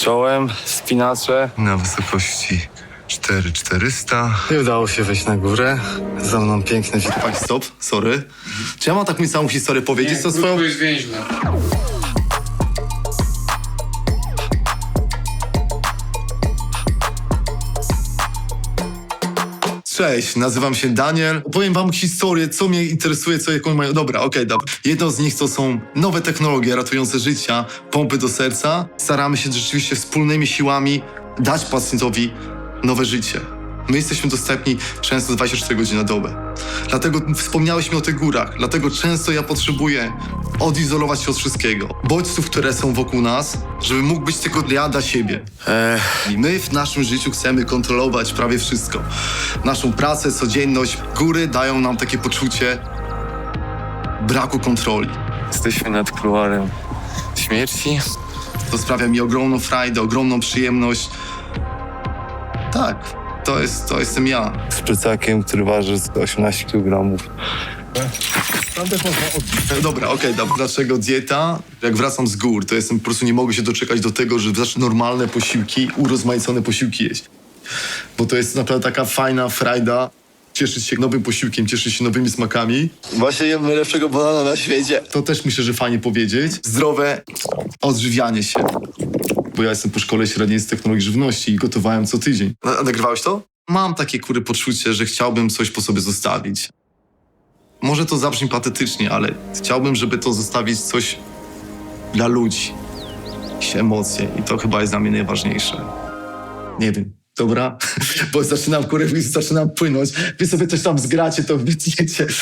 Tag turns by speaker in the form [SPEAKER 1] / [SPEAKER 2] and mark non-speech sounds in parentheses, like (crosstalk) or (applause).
[SPEAKER 1] Czołem, spinacze.
[SPEAKER 2] na wysokości 4400.
[SPEAKER 3] Nie udało się wejść na górę. Za mną piękny widok.
[SPEAKER 4] Tak, stop, sorry. Czy ja mam tak mi całą historię powiedzieć? co swoją...
[SPEAKER 1] jest więźle.
[SPEAKER 4] Cześć, nazywam się Daniel. Opowiem wam historię, co mnie interesuje, co jaką mają... Dobra, okej, dobra. Jedną z nich to są nowe technologie ratujące życia, pompy do serca. Staramy się rzeczywiście wspólnymi siłami dać pacjentowi nowe życie. My jesteśmy dostępni często 24 godziny na dobę. Dlatego wspomniałeś mi o tych górach. Dlatego często ja potrzebuję odizolować się od wszystkiego. Bodźców, które są wokół nas, żeby mógł być tylko ja dla siebie. I my w naszym życiu chcemy kontrolować prawie wszystko. Naszą pracę, codzienność. Góry dają nam takie poczucie braku kontroli.
[SPEAKER 1] Jesteśmy nad kuluarem śmierci.
[SPEAKER 4] To sprawia mi ogromną frajdę, ogromną przyjemność. Tak, to, jest, to jestem ja.
[SPEAKER 1] Z plecakiem, który waży z 18 kg.
[SPEAKER 4] Dobra, okej, dobra. Dlaczego dieta? Jak wracam z gór, to jestem po prostu nie mogę się doczekać do tego, że zacznę normalne posiłki, urozmaicone posiłki jeść. Bo to jest naprawdę taka fajna frajda. Cieszyć się nowym posiłkiem, cieszyć się nowymi smakami.
[SPEAKER 5] Właśnie jem najlepszego banana na świecie.
[SPEAKER 4] To też myślę, że fajnie powiedzieć. Zdrowe odżywianie się. Bo ja jestem po szkole średniej z technologii żywności i gotowałem co tydzień. A nagrywałeś to? Mam takie kury poczucie, że chciałbym coś po sobie zostawić. Może to zabrzmi patetycznie, ale chciałbym, żeby to zostawić coś dla ludzi. Jakieś emocje i to chyba jest dla mnie najważniejsze. Nie wiem. Dobra? (laughs) Bo zaczynam kurę, zaczynam płynąć. Wy sobie coś tam zgracie, to wytniecie. (laughs)